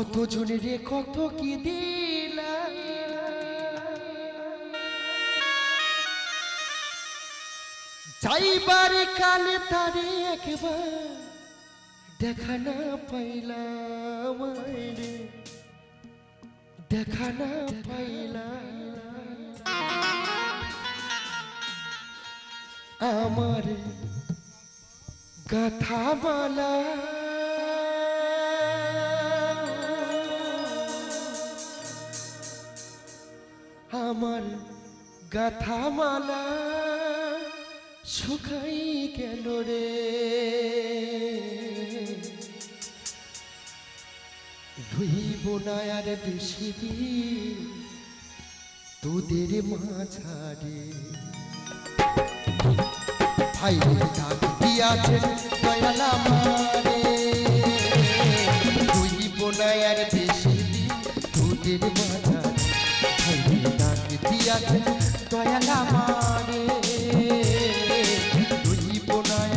কত জনের কত কি দিলা যাইবার কালে তারে একবার দেখা না পাইলাম রে। দেখা না পাইলাম। আমার গাথা মালা আমার গাথা মালা শুকাই গেল রে। রইব না আর বেশি দিন তোদের মাঝারে। ভাই ডাক দিয়াছে আর বেশি তোদের মাঝারে। দিয়াছে দয়াল আমারে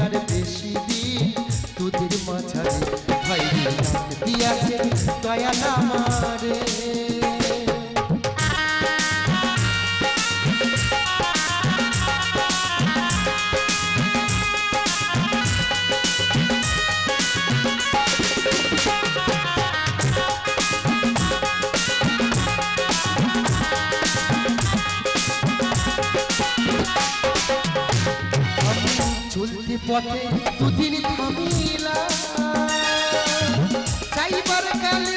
আর বেশি দিন তোদের মাঝারে ভাই দিয়াছে পথে পথে দুদিন থামিলা। চাইবার কালে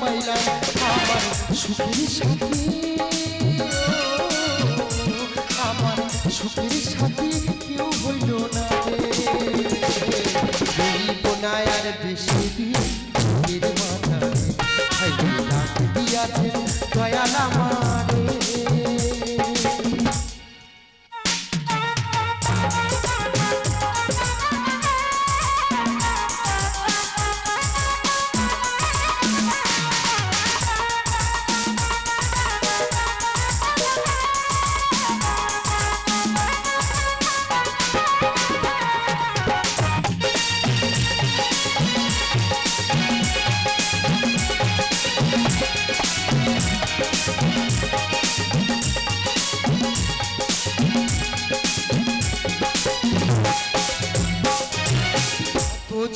পাইলাম আমার আর বেশি দিন চোখের মাথায় খাইতে ডাক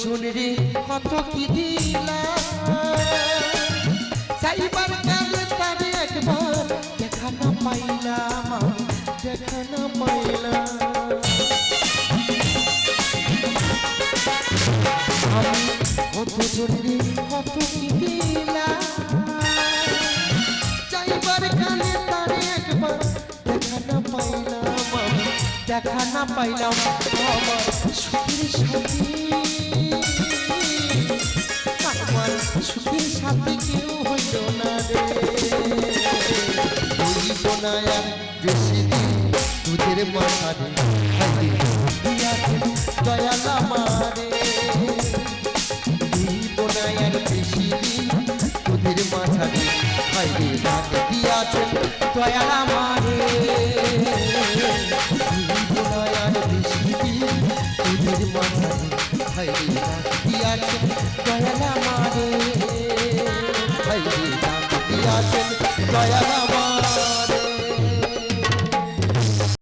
তোজন রে, কত কি দিলা? চাইবার কালে তারে একবার দেখা না পাইলাম দেখা না পাইলাম আমি কত রে, কত কি দিলাম চাইবার কালে তারে একবার দেখা না পাইলাম দেখা না পাইলাম আমার সুখের সাথী না আর বেশি দিন তোদের মাথারে হাইরে দিয়াছে দয়াল আমারে। হইব না আর বেশি দিন তোদের মাথারে হাইরে ডাক দিয়াছে দয়াল আমারে। হইব না আর বেশি দিন তোদের মাথারে হাইরে ডাক দিয়াছে দয়াল আমারে। হাইরে ডাক দিয়াছে দয়াল